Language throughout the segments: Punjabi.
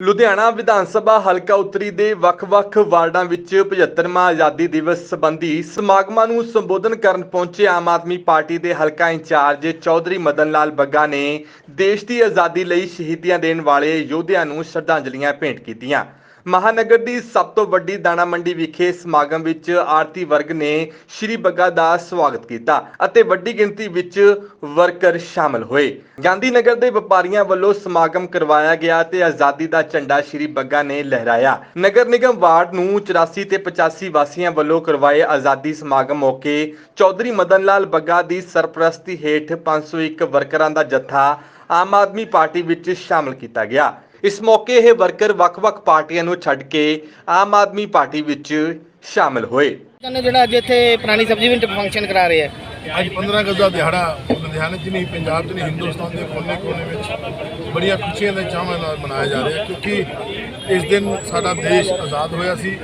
ਲੁਧਿਆਣਾ ਵਿਧਾਨ ਸਭਾ ਹਲਕਾ ਉੱਤਰੀ ਦੇ ਵੱਖ-ਵੱਖ ਵਾਰਡਾਂ ਵਿੱਚ 75ਵਾਂ ਆਜ਼ਾਦੀ ਦਿਵਸ ਸੰਬੰਧੀ ਸਮਾਗਮਾਂ ਨੂੰ ਸੰਬੋਧਨ ਕਰਨ ਪਹੁੰਚੇ ਆਮ ਆਦਮੀ ਪਾਰਟੀ ਦੇ ਹਲਕਾ ਇੰਚਾਰਜ ਚੌਧਰੀ ਮਦਨ ਲਾਲ ਬੱਗਾ ਨੇ ਦੇਸ਼ ਦੀ ਆਜ਼ਾਦੀ ਲਈ ਸ਼ਹੀਦੀਆਂ ਦੇਣ ਵਾਲੇ ਯੋਧਿਆਂ ਨੂੰ ਸ਼ਰਧਾਂਜਲੀਆਂ ਭੇਂਟ ਕੀਤੀਆਂ। ਮਹਾਨਗਰ ਦੀ ਸਭ ਤੋਂ ਵੱਡੀ ਦਾਣਾ ਮੰਡੀ ਵਿਖੇ ਸਮਾਗਮ ਵਿੱਚ ਆਰਤੀ ਵਰਗ ਨੇ ਸ਼੍ਰੀ ਬੱਗਾ ਦਾ ਸਵਾਗਤ ਕੀਤਾ ਅਤੇ ਵੱਡੀ ਗਿਣਤੀ ਵਿੱਚ ਵਰਕਰ ਸ਼ਾਮਲ ਹੋਏ। ਗਾਂਧੀ ਨਗਰ ਦੇ ਵਪਾਰੀਆਂ ਵੱਲੋਂ ਸਮਾਗਮ ਕਰਵਾਇਆ ਗਿਆ ਤੇ ਆਜ਼ਾਦੀ ਦਾ ਝੰਡਾ ਸ਼੍ਰੀ ਬੱਗਾ ਨੇ ਲਹਿਰਾਇਆ। ਨਗਰ ਨਿਗਮ ਵਾਰਡ ਨੂੰ 84 ਤੇ 85 ਵਾਸੀਆਂ ਵੱਲੋਂ ਕਰਵਾਏ ਆਜ਼ਾਦੀ ਸਮਾਗਮ ਮੌਕੇ ਚੌਧਰੀ ਮਦਨ ਲਾਲ ਬੱਗਾ ਦੀ ਸਰਪ੍ਰਸਤੀ ਹੇਠ 501 ਵਰਕਰਾਂ ਦਾ ਜੱਥਾ ਆਮ ਆਦਮੀ ਪਾਰਟੀ ਵਿੱਚ ਸ਼ਾਮਲ ਕੀਤਾ ਗਿਆ। ਇਸ ਮੌਕੇ ਇਹ ਵਰਕਰ ਵੱਖ-ਵੱਖ ਪਾਰਟੀਆਂ ਨੂੰ ਛੱਡ ਕੇ ਆਮ ਆਦਮੀ ਪਾਰਟੀ ਵਿੱਚ ਸ਼ਾਮਲ ਹੋਏ। ਨੇ ਜਿਹੜਾ ਅੱਜ ਇੱਥੇ ਪੁਰਾਣੀ ਸਬਜ਼ੀ ਮੰਡੀ ਫੰਕਸ਼ਨ ਕਰਾ ਰਹੇ ਆ। ਅੱਜ 15 ਅਗਸਤ ਦਾ ਦਿਹਾੜਾ ਲੁਧਿਆਣੇ 'ਚ ਨਹੀਂ ਪੰਜਾਬ 'ਚ ਨਹੀਂ ਹਿੰਦੁਸਤਾਨ ਦੇ ਕੋਨੇ-ਕੋਨੇ ਵਿੱਚ ਬੜੀਆਂ ਖੁਸ਼ੀਆਂ ਦੇ ਚਾਵਾਂ ਨਾਲ ਮਨਾਇਆ ਜਾ ਰਿਹਾ ਕਿਉਂਕਿ ਇਸ ਦਿਨ ਸਾਡਾ ਦੇਸ਼ ਆਜ਼ਾਦ ਹੋਇਆ ਸੀ।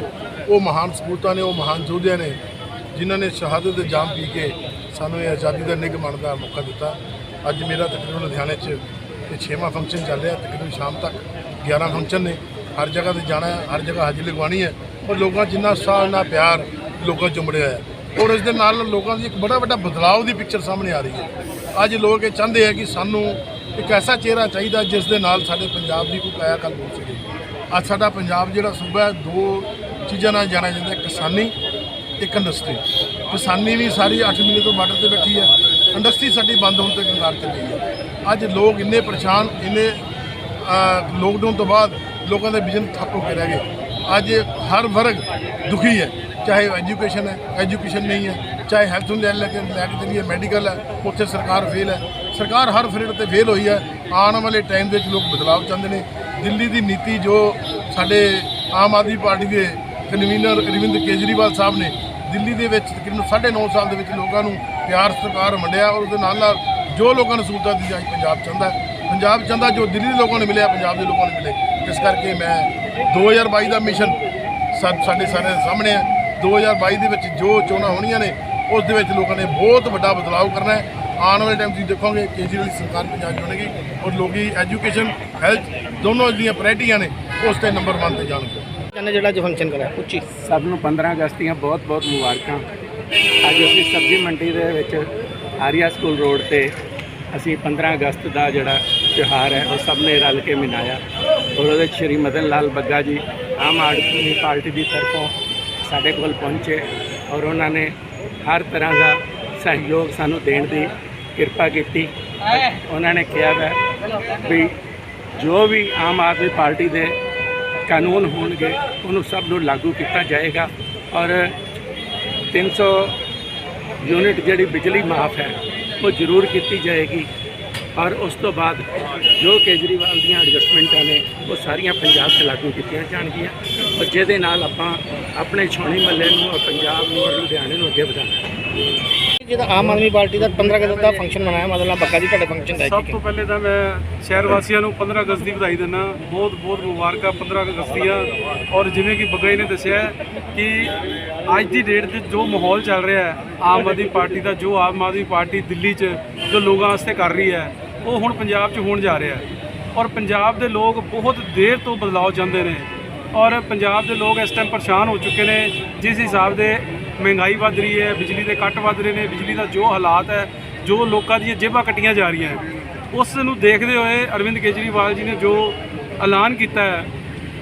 ਉਹ ਮਹਾਨ ਸਪੂਤਾਂ ਨੇ ਉਹ ਮਹਾਨ ਯੋਧਿਆਂ ਨੇ ਜਿਨ੍ਹਾਂ ਨੇ ਸ਼ਹਾਦਤ ਦੇ ਜਾਮ ਪੀ ਕੇ ਸਾਨੂੰ ਇਹ ਆਜ਼ਾਦੀ ਦਾ ਨਿੱਘ ਮਾਣਨ ਦਾ ਮੌਕਾ ਦਿੱਤਾ। ਅੱਜ ਮੇਰਾ ਤਕਰੀਬਨ ਲੁਧਿਆਣੇ 'ਚ ਇਹ ਛੇਵਾਂ ਫੰਕਸ਼ਨ ਚੱਲ ਰਿਹਾ, ਤਕਰੀਬਨ ਸ਼ਾਮ ਤੱਕ 11 ਫੰਕਸ਼ਨ ਨੇ। ਹਰ ਜਗ੍ਹਾ ਤੇ ਜਾਣਾ ਹੈ, ਹਰ ਜਗ੍ਹਾ ਹਾਜ਼ਰੀ ਲਗਵਾਉਣੀ ਹੈ। ਔਰ ਲੋਕਾਂ 'ਚ ਜਿੰਨਾ ਸਾਹ ਨਾ ਪਿਆਰ ਲੋਕਾਂ 'ਚ ਉਮੜਿਆ ਹੈ। ਔਰ ਇਸ ਦੇ ਨਾਲ ਲੋਕਾਂ ਦੀ ਇੱਕ ਬੜਾ ਵੱਡਾ ਬਦਲਾਅ ਦੀ ਪਿਕਚਰ ਸਾਹਮਣੇ ਆ ਰਹੀ ਹੈ। ਅੱਜ ਲੋਕ ਇਹ ਚਾਹੁੰਦੇ ਆ ਕਿ ਸਾਨੂੰ ਇੱਕ ਐਸਾ ਚਿਹਰਾ ਚਾਹੀਦਾ ਜਿਸ ਦੇ ਨਾਲ ਸਾਡੇ ਪੰਜਾਬ ਦੀ ਕੋਈ ਕਾਇਆ ਕੱਲ ਹੋ ਸਕੇ। ਅੱਜ ਸਾਡਾ ਪੰਜਾਬ ਜਿਹੜਾ ਸੂਬਾ ਹੈ, ਦੋ ਚੀਜ਼ਾਂ ਨਾਲ ਜਾਣਿਆ ਜਾਂਦਾ ਕਿਸਾਨੀ ਇੱਕ ਇੰਡਸਟਰੀ ਕਿਸਾਨੀ ਵੀ ਸਾਰੀ 8 ਮਹੀਨੇ ਤੋਂ ਬਾਰਡਰ ਤੇ ਬੈਠੀ ਹੈ। ਇੰਡਸਟਰੀ ਸਾਡੀ ਬੰਦ ਹੋਣ ਤੇ ਕੰਗਾਰ ਚੱਲੀ ਹੈ। ਅੱਜ ਲੋਕ ਇੰਨੇ ਪਰੇਸ਼ਾਨ, ਇੰਨੇ ਲੋਕਡਾਊਨ ਤੋਂ ਬਾਅਦ ਲੋਕਾਂ ਦੇ ਬਿਜ਼ਨਸ ਠੱਪ ਹੋ ਕੇ ਰਹਿ ਗਏ। ਅੱਜ ਹਰ ਵਰਗ ਦੁਖੀ ਹੈ। ਚਾਹੇ ਐਜੂਕੇਸ਼ਨ ਹੈ ਐਜੂਕੇਸ਼ਨ ਨਹੀਂ ਹੈ, ਚਾਹੇ ਹੈਲਥ ਨੂੰ ਲੈ ਲੈ ਕੇ ਲੈ ਕੇ ਚੱਲੀਏ ਮੈਡੀਕਲ ਹੈ, ਉੱਥੇ ਸਰਕਾਰ ਫੇਲ ਹੈ। ਸਰਕਾਰ ਹਰ ਫੀਲਡ ਤੇ ਫੇਲ ਹੋਈ ਹੈ। ਆਉਣ ਵਾਲੇ ਟਾਈਮ ਦੇ ਵਿੱਚ ਲੋਕ ਬਦਲਾਅ ਚਾਹੁੰਦੇ ਨੇ। ਦਿੱਲੀ ਦੀ ਨੀਤੀ ਜੋ ਸਾਡੇ ਆਮ ਆਦਮੀ ਪਾਰਟੀ ਦੇ ਕਨਵੀਨਰ ਅਰਵਿੰਦ ਕੇਜਰੀਵਾਲ ਸਾਹਿਬ ਨੇ ਦਿੱਲੀ ਦੇ ਵਿੱਚ ਤਕਰੀਬਨ 9.5 ਸਾਲ ਦੇ ਵਿੱਚ ਲੋਕਾਂ ਨੂੰ ਪਿਆਰ, ਸਤਿਕਾਰ ਵੰਡਿਆ ਔਰ ਉਹਦੇ ਨਾਲ ਨਾਲ ਜੋ ਲੋਕਾਂ ਨੂੰ ਸਹੂਲਤਾਂ ਦਿੱਤੀ ਅੱਜ ਪੰਜਾਬ ਚਾਹੁੰਦਾ ਹੈ। ਪੰਜਾਬ ਚਾਹੁੰਦਾ ਜੋ ਦਿੱਲੀ ਦੇ ਲੋਕਾਂ ਨੂੰ ਮਿਲਿਆ, ਪੰਜਾਬ ਦੇ ਲੋਕਾਂ ਨੂੰ ਮਿਲੇ। ਇਸ ਕਰਕੇ ਮੈਂ 2022 ਦਾ ਮਿਸ਼ਨ ਸਾ- ਸਾਡੇ ਸਾਰੇ ਸਾਹਮਣੇ ਹੈ। 2022 ਦੇ ਵਿੱਚ ਜੋ ਚੋਣਾਂ ਹੋਣੀਆਂ ਨੇ, ਉਸ ਦੇ ਵਿੱਚ ਲੋਕਾਂ ਨੇ ਬਹੁਤ ਵੱਡਾ ਬਦਲਾਅ ਕਰਨਾ ਹੈ। ਆਉਣ ਵਾਲੇ ਟਾਈਮ ਤੁਸੀਂ ਦੇਖੋਗੇ, ਕੇਜਰੀਵਾਲ ਸਰਕਾਰ ਪੰਜਾਬ 'ਚ ਬਣੇਗੀ ਔਰ ਲੋਕੀ ਐਜੂਕੇਸ਼ਨ ਹੈਲਥ ਦੋਨੋਂ ਜਿਹੜੀਆਂ ਪ੍ਰਾਇਰਟੀਆਂ ਨੇ, ਉਸ ਤੇ ਨੰਬਰ 1 ਤੇ ਜਾਣਗੇ। ਕਹਿੰਦੇ ਜਿਹੜਾ ਅੱਜ ਫੰਕਸ਼ਨ ਕਰਾਇਆ ਉੱਚੀ ਸਭ ਨੂੰ 15 ਅਗਸਤ ਦੀਆਂ ਬਹੁਤ-ਬਹੁਤ ਮੁਬਾਰਕਾਂ। ਅੱਜ ਅਸੀਂ ਸਬਜ਼ੀ ਮੰਡੀ ਦੇ ਵਿੱਚ ਆਰੀਆ ਸਕੂਲ ਰੋਡ ਤੇ ਅਸੀਂ 15 ਅਗਸਤ ਦਾ ਜਿਹੜਾ ਤਿਉਹਾਰ ਹੈ, ਉਹ ਸਭ ਨੇ ਰਲ ਕੇ ਮਨਾਇਆ। ਔਰ ਉਹਦੇ 'ਚ ਸ਼੍ਰੀ ਮਦਨ ਲਾਲ ਬੱਗਾ ਜੀ, ਆਮ ਆਦਮੀ ਪਾਰਟੀ ਦੀ ਤਰਫੋਂ ਸਾਡੇ ਕੋਲ ਪਹੁੰਚੇ ਔਰ ਉਹਨਾਂ ਨੇ ਹਰ ਤਰ੍ਹਾਂ ਦਾ ਸਹਿਯੋਗ ਸਾਨੂੰ ਦੇਣ ਦੀ ਕਿਰਪਾ ਕੀਤੀ। ਉਹਨਾਂ ਨੇ ਕਿਹਾ ਹੈ ਵੀ ਜੋ ਵੀ ਆਮ ਆਦਮੀ ਪਾਰਟੀ ਦੇ ਕਾਨੂੰਨ ਹੋਣਗੇ, ਉਹਨੂੰ ਸਭ ਨੂੰ ਲਾਗੂ ਕੀਤਾ ਜਾਏਗਾ। ਔਰ 300 ਯੂਨਿਟ ਜਿਹੜੀ ਬਿਜਲੀ ਮਾਫ ਹੈ, ਉਹ ਜ਼ਰੂਰ ਕੀਤੀ ਜਾਏਗੀ। ਔਰ ਉਸ ਤੋਂ ਬਾਅਦ ਜੋ ਕੇਜਰੀਵਾਲ ਦੀਆਂ ਐਡਜਸਟਮੈਂਟਾਂ ਨੇ, ਉਹ ਸਾਰੀਆਂ ਪੰਜਾਬ 'ਚ ਲਾਗੂ ਕੀਤੀਆਂ ਜਾਣਗੀਆਂ। ਔਰ ਜਿਹਦੇ ਨਾਲ ਆਪਾਂ ਆਪਣੇ ਛੋਣੀ ਮੱਲੇ ਨੂੰ, ਔਰ ਪੰਜਾਬ ਨੂੰ, ਔਰ ਲੁਧਿਆਣੇ ਨੂੰ ਅੱਗੇ ਵਧਾਉਣਾ ਜਿਹਦਾ ਆਮ ਆਦਮੀ ਪਾਰਟੀ ਦਾ 15 ਅਗਸਤ ਦਾ ਫੰਕਸ਼ਨ ਮਨਾਇਆ ਮਤਲਬ ਬੱਕਾ ਜੀ ਤੁਹਾਡੇ ਫੰਕਸ਼ਨ ਦਾ ਸਭ ਤੋਂ ਪਹਿਲੇ ਤਾਂ ਮੈਂ ਸ਼ਹਿਰ ਵਾਸੀਆਂ ਨੂੰ 15 ਅਗਸਤ ਦੀ ਵਧਾਈ ਦਿੰਦਾ ਬਹੁਤ ਬਹੁਤ ਮੁਬਾਰਕਾਂ 15 ਅਗਸਤ ਦੀਆਂ। ਔਰ ਜਿਵੇਂ ਕਿ ਬੱਗਾ ਜੀ ਨੇ ਦੱਸਿਆ ਕਿ ਅੱਜ ਦੀ ਡੇਟ ਤੇ ਜੋ ਮਾਹੌਲ ਚੱਲ ਰਿਹਾ ਹੈ ਆਮ ਆਦਮੀ ਪਾਰਟੀ ਦਾ ਜੋ ਆਮ ਆਦਮੀ ਪਾਰਟੀ ਦਿੱਲੀ 'ਚ ਜੋ ਲੋਕਾਂ ਵਾਸਤੇ ਕਰ ਰਹੀ ਹੈ ਉਹ ਹੁਣ ਪੰਜਾਬ 'ਚ ਹੋਣ ਜਾ ਰਿਹਾ ਹੈ। ਔਰ ਪੰਜਾਬ ਦੇ ਲੋਕ ਬਹੁਤ ਦੇਰ ਤੋਂ ਬਦਲਾਅ ਚਾਹੁੰਦੇ ਨੇ। ਔਰ ਪੰਜਾਬ ਦੇ ਲੋਕ ਇਸ ਟਾਈਮ ਪਰੇਸ਼ਾਨ ਹੋ ਚੁੱਕੇ ਨੇ। ਜਿਸ ਹਿਸਾਬ ਦੇ ਮਹਿੰਗਾਈ ਵੱਧ ਰਹੀ ਹੈ ਬਿਜਲੀ ਦੇ ਕੱਟ ਵੱਧ ਰਹੇ ਨੇ ਬਿਜਲੀ ਦਾ ਜੋ ਹਾਲਾਤ ਹੈ ਜੋ ਲੋਕਾਂ ਦੀਆਂ ਜੇਬਾਂ ਕੱਟੀਆਂ ਜਾ ਰਹੀਆਂ ਉਸ ਨੂੰ ਦੇਖਦੇ ਹੋਏ ਅਰਵਿੰਦ ਕੇਜਰੀਵਾਲ ਜੀ ਨੇ ਜੋ ਐਲਾਨ ਕੀਤਾ ਹੈ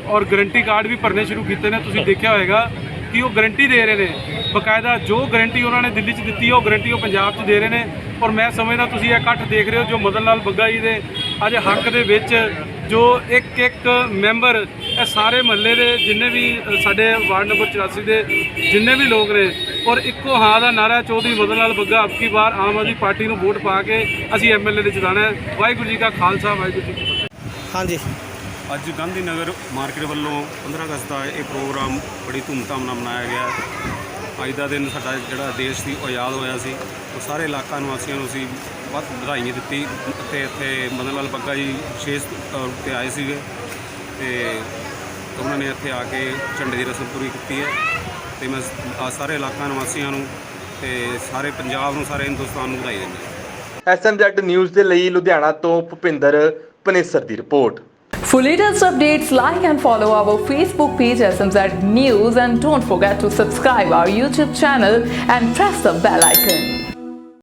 ਔਰ ਗਰੰਟੀ ਕਾਰਡ ਵੀ ਭਰਨੇ ਸ਼ੁਰੂ ਕੀਤੇ ਨੇ ਤੁਸੀਂ ਦੇਖਿਆ ਹੋਵੇਗਾ ਕਿ ਉਹ ਗਰੰਟੀ ਦੇ ਰਹੇ ਨੇ। ਬਕਾਇਦਾ ਜੋ ਗਰੰਟੀ ਉਹਨਾਂ ਨੇ ਦਿੱਲੀ 'ਚ ਦਿੱਤੀ ਹੈ, ਉਹ ਗਰੰਟੀ ਉਹ ਪੰਜਾਬ 'ਚ ਦੇ ਰਹੇ ਨੇ। ਔਰ ਮੈਂ ਸਮਝਦਾ ਤੁਸੀਂ ਇਹ ਇਕੱਠ ਦੇਖ ਰਹੇ ਹੋ ਜੋ ਮਦਨ ਲਾਲ ਬੱਗਾ ਜੀ ਦੇ ਅੱਜ ਹੱਕ ਦੇ ਵਿੱਚ ਜੋ ਇੱਕ ਇੱਕ ਮੈਂਬਰ ਇਹ ਸਾਰੇ ਮਹੱਲੇ ਦੇ ਜਿੰਨੇ ਵੀ ਸਾਡੇ ਵਾਰਡ ਨੰਬਰ 84 ਦੇ ਜਿੰਨੇ ਵੀ ਲੋਕ ਨੇ ਔਰ ਇੱਕੋ ਹਾਂ ਦਾ ਨਾਰਾ ਚੌਧਰੀ ਮਦਨ ਲਾਲ ਬੱਗਾ ਅਬਕੀ ਵਾਰ ਆਮ ਆਦਮੀ ਪਾਰਟੀ ਨੂੰ ਵੋਟ ਪਾ ਕੇ ਅਸੀਂ ਐਮਐਲਏ ਦੇ ਜਿਤਾਣਾ ਹੈ। ਵਾਹਿਗੁਰੂ ਜੀ ਕਾ ਖਾਲਸਾ ਵਾਹਿਗੁਰੂ ਜੀ ਕੀ ਫਤਿਹ। ਹਾਂਜੀ। ਅੱਜ ਗਾਂਧੀ ਨਗਰ ਮਾਰਕੀਟ ਵੱਲੋਂ 15 ਅਗਸਤ ਦਾ ਇਹ ਪ੍ਰੋਗਰਾਮ ਬੜੀ ਧੂਮਧਾਮ ਨਾਲ ਮਨਾਇਆ ਗਿਆ। ਅੱਜ ਦਾ ਦਿਨ ਸਾਡਾ ਜਿਹੜਾ ਦੇਸ਼ ਸੀ ਉਹ ਆਜ਼ਾਦ ਹੋਇਆ ਸੀ। ਸਾਰੇ ਇਲਾਕਾ ਨਿਵਾਸੀਆਂ ਨੂੰ ਅਸੀਂ ਬਹੁਤ ਵਧਾਈਆਂ ਦਿੱਤੀ ਅਤੇ ਇੱਥੇ ਮਦਨ ਲਾਲ ਬੱਗਾ ਜੀ ਵਿਸ਼ੇਸ਼ ਤੌਰ ਤੇ ਆਏ ਸੀਗੇ ਤੇ ਉਹਨਾਂ ਨੇ ਇੱਥੇ ਆ ਕੇ ਝੰਡੇ ਦੀ ਰਸਮ ਪੂਰੀ ਕੀਤੀ ਹੈ ਤੇ ਮੈਂ ਆ ਸਾਰੇ ਇਲਾਕਾ ਨਿਵਾਸੀਆਂ ਨੂੰ ਤੇ ਸਾਰੇ ਪੰਜਾਬ ਨੂੰ ਸਾਰੇ ਹਿੰਦੁਸਤਾਨ ਨੂੰ ਵਧਾਈ ਦਿੰਦਾ ਐਸਐਮਜ਼ੈਡ ਨਿਊਜ਼ ਦੇ ਲਈ ਲੁਧਿਆਣਾ ਤੋਂ ਭੁਪਿੰਦਰ ਪਨੇਸਰ ਦੀ report For latest updates, like and follow our Facebook page SMZ News and don't forget to subscribe our YouTube channel and press the bell icon.